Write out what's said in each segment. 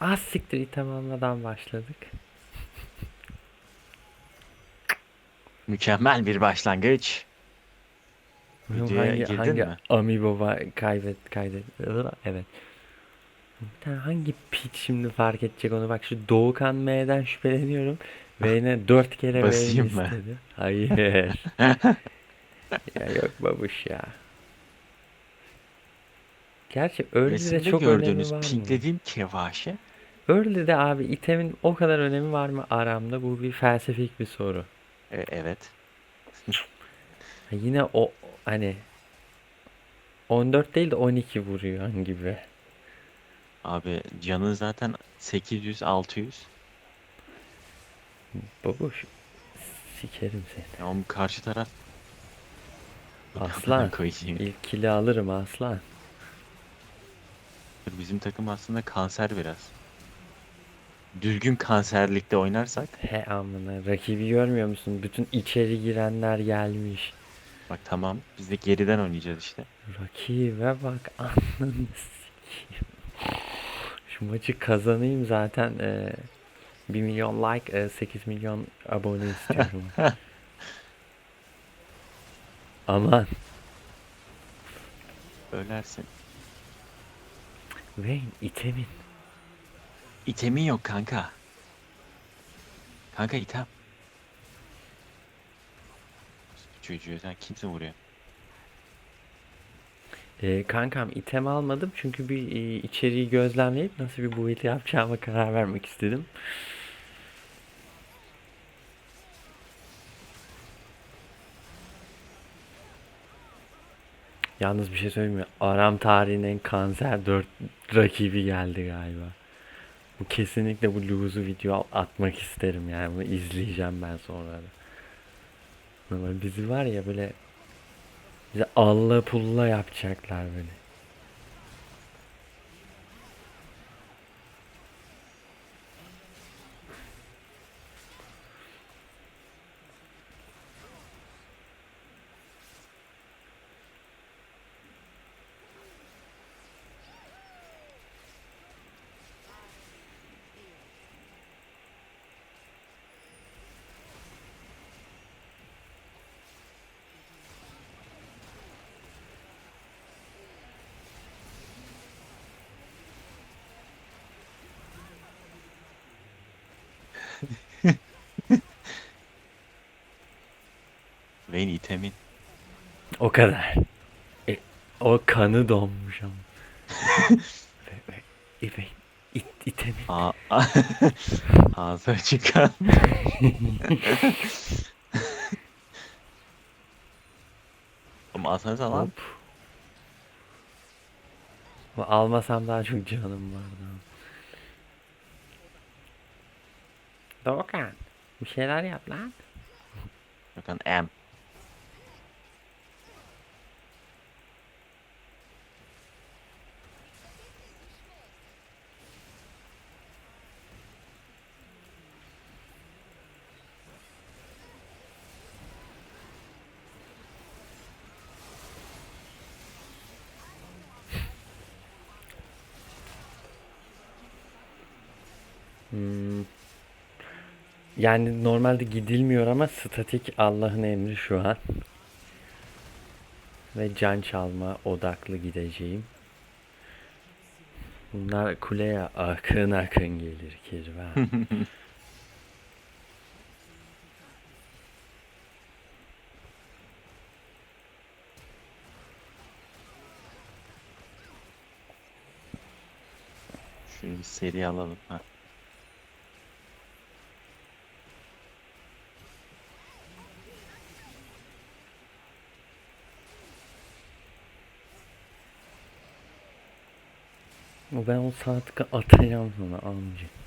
Az siktir item almadan başladık. Mükemmel bir başlangıç. Videoya hangi, girdin hangi mi? va- kaydet evet. Bir tane hangi piç şimdi fark edecek onu bak şu Doğukan M'den şüpheleniyorum ve yine dört kere Basayım mı? istedi. Hayır. ya yok babuş ya. Gerçi Early'de Resimde çok önemi gördüğünüz var mı? pinklediğim kevaşe Early'de abi itemin o kadar önemi var mı aramda? Bu bir felsefik bir soru. e, evet. Ha, Yine o hani 14 değil de 12 vuruyor gibi. Abi canı zaten 800-600. Babuş sikerim seni. Ya Ama karşı taraf Aslan. koyayım. İlk kili alırım aslan. Bizim takım aslında kanser biraz. Düzgün kanserlikte oynarsak He amına rakibi görmüyor musun? Bütün içeri girenler gelmiş. bak tamam biz de geriden oynayacağız işte. Rakibe bak ananı sikeyim. Şu maçı kazanayım zaten. E, 1 milyon like, e, 8 milyon abone istiyorum. Aman. Ölersin. Wayne itemin. İtemin yok kanka. Kanka item. Çocuğu sen kimse vuruyor. E, kankam item almadım çünkü bir e, içeriği gözlemleyip nasıl bir build yapacağıma karar vermek istedim. Yalnız bir şey söyleyeyim mi? Aram tarihinin en kanser 4 rakibi geldi galiba. Bu kesinlikle bu lose'u video atmak isterim yani bunu izleyeceğim ben sonra da. Bizi var ya böyle bize alla pulla yapacaklar böyle. Vayne itemin. O kadar. E, o kanı donmuş ama. ve, it, itemin. Aa, ağzı açık kan. Ama alsanıza lan. Hop. Almasam daha çok canım vardı. Doğukan. Bir şeyler yap lan. Bakın M. Hmm. Yani normalde gidilmiyor ama statik Allah'ın emri şu an. Ve can çalma odaklı gideceğim. Bunlar kuleye akın akın gelir kirve. Şunu bir seri alalım. Ha. Ben o saati atacağım sana amca.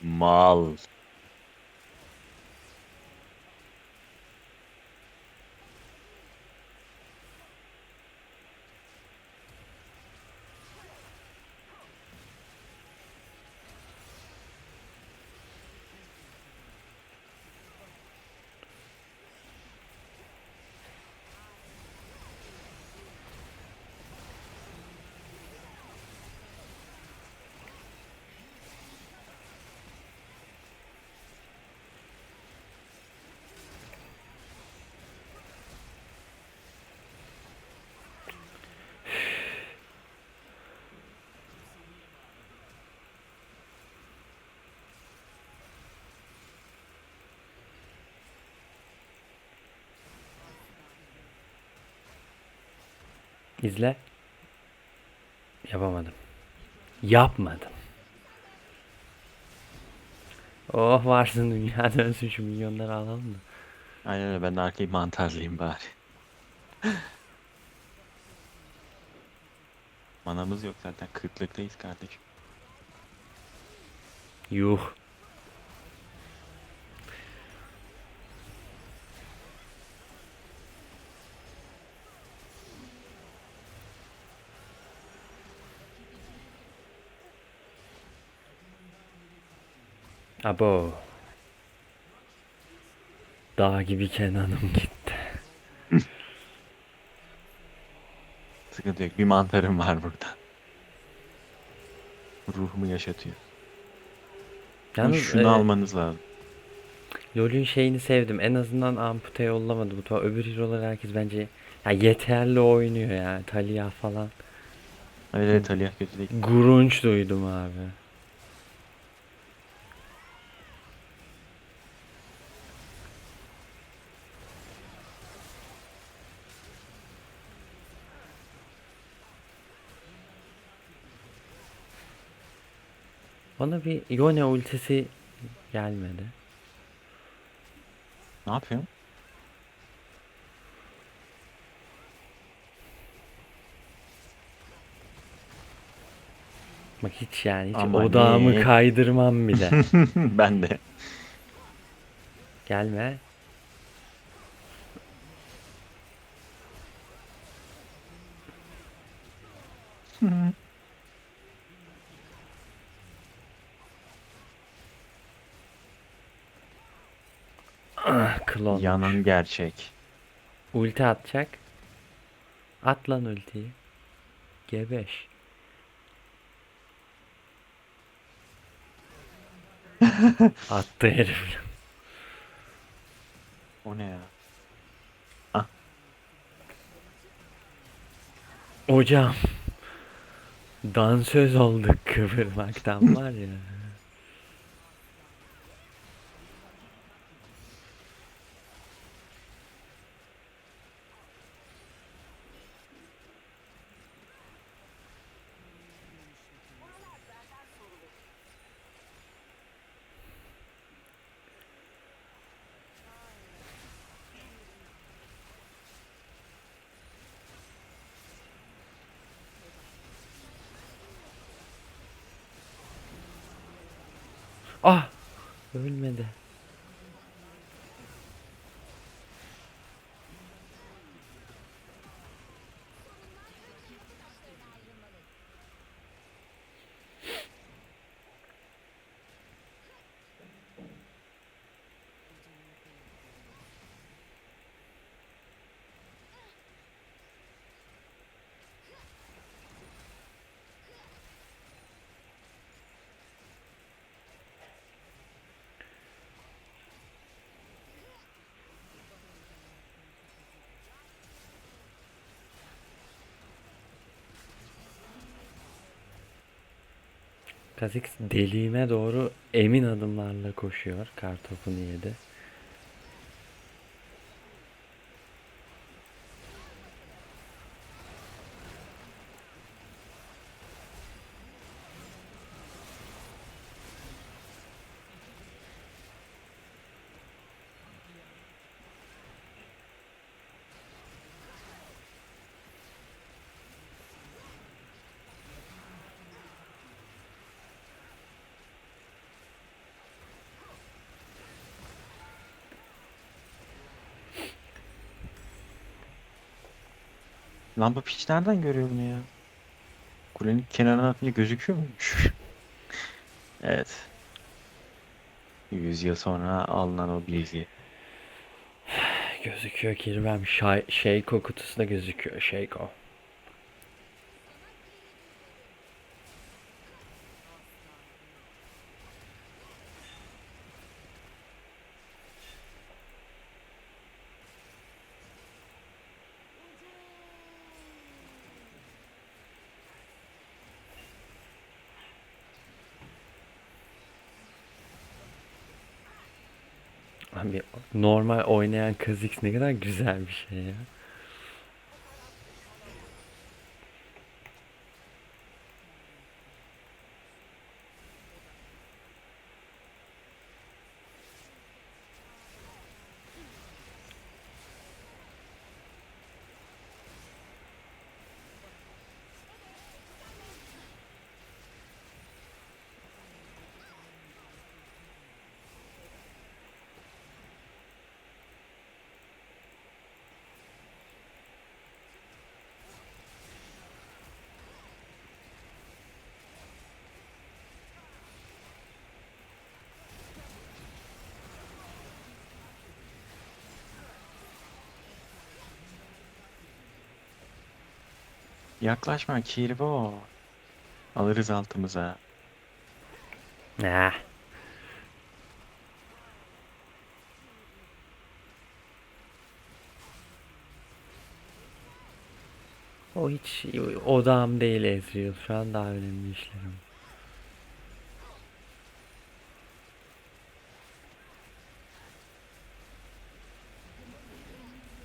Mal. İzle. Yapamadım. Yapmadım. Oh varsın dünya dönsün şu milyonları alalım da. Aynen öyle ben de arkayı mantarlayayım bari. Manamız yok zaten. Kıtlıktayız kardeşim. Yuh. Abo. Dağ gibi Kenan'ım gitti. Sıkıntı yok. Bir mantarım var burada. Ruhumu yaşatıyor. Yalnız şunu e, almanız lazım. LoL'ün şeyini sevdim. En azından ampute yollamadı bu. Öbür hero'lar herkes bence ya yeterli oynuyor ya. Talia falan. Öyle Talia kötü değil. Grunge duydum abi. Bana bir Yone ultisi gelmedi. Ne yapıyorsun? Bak hiç yani hiç Aman odağımı iyi. kaydırmam bile. ben de. Gelme. Ah, klon. Yanan gerçek. Ulti atacak. At lan ultiyi. G5. Attı herif. O ne ya? Hocam. Dansöz olduk kıvırmaktan var ya. Ah! Ölmedi. Kha'Zix deliğime doğru emin adımlarla koşuyor. Kartopunu yedi. Lamba piç nereden görüyor bunu ya? Kulenin kenarına atınca gözüküyor muymuş? evet. 100 yıl sonra alınan o bilgi. Gözüküyor kirvem. Şay, Şeyko kutusu da gözüküyor. Şeyko. Abi normal oynayan Kha'Zix ne kadar güzel bir şey ya. Yaklaşma Kirbo. Alırız altımıza. Ah. O hiç odam değil Ezreal. Şu an daha önemli işlerim.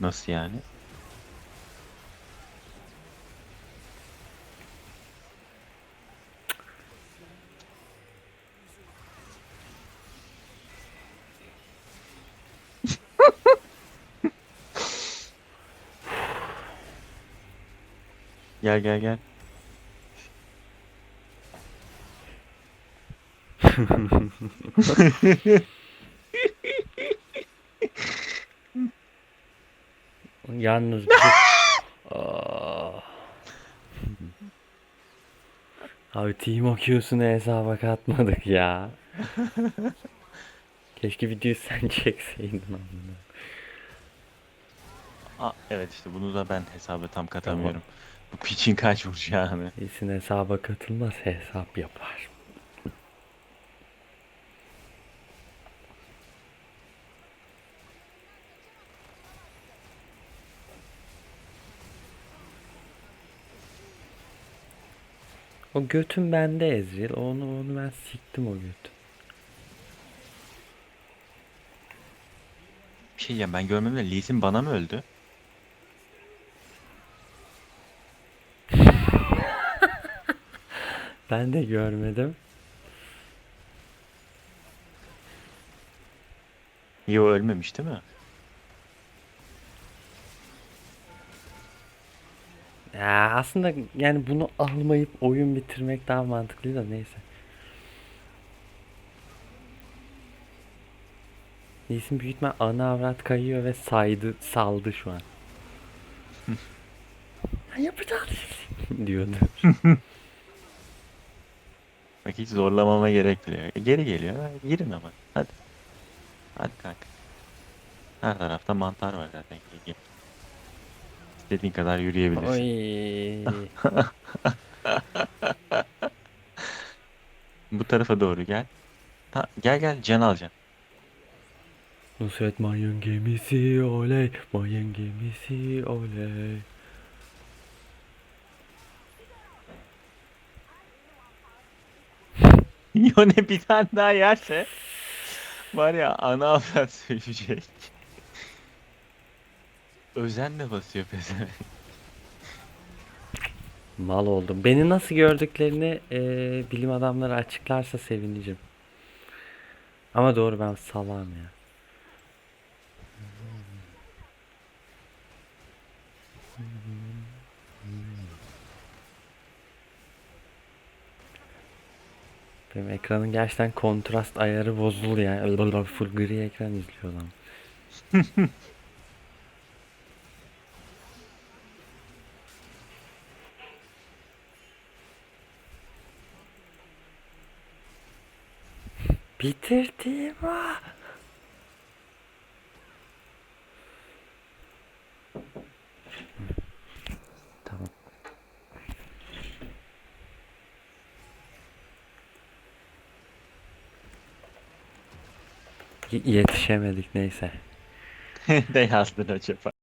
Nasıl yani? Gel gel gel. Yalnız bir şey... Aa. Abi Team Q'sunu hesaba katmadık ya. Keşke videoyu sen çekseydin amına. Aa, evet işte bunu da ben hesaba tam katamıyorum. Bu piçin kaç vuracağını. İyisin hesaba katılmaz hesap yapar. O götün bende Ezreal. Onu onu ben siktim o götü. Bir şey diyeceğim ben görmem de Lee Sin bana mı öldü? Ben de görmedim. Yo ölmemiş değil mi? Ya aslında yani bunu almayıp oyun bitirmek daha mantıklı da neyse. Büyük ihtimal ana avrat kayıyor ve saydı saldı şu an. ya yapacağız diyordu. Bak hiç zorlamama gerek bile yok. Geri geliyor. Ha, Girin ama. Hadi. Hadi kanka. Her tarafta mantar var zaten. Gel. İstediğin kadar yürüyebilirsin. Oy. Bu tarafa doğru gel. Ta, gel gel can alacaksın. Nusret mayın gemisi oley, mayın gemisi oley. Yone bir tane daha yerse var ya ana avrat söyleyecek. Özenle basıyor pezevenk. Mal oldum. Beni nasıl gördüklerini eee, bilim adamları açıklarsa sevineceğim. Ama doğru ben salam ya. Benim ekranın gerçekten kontrast ayarı bozuldu yani. Blablabla full gri ekran izliyor adam. Bitirdim. Ah! Yetişemedik neyse. ne yazdın acaba?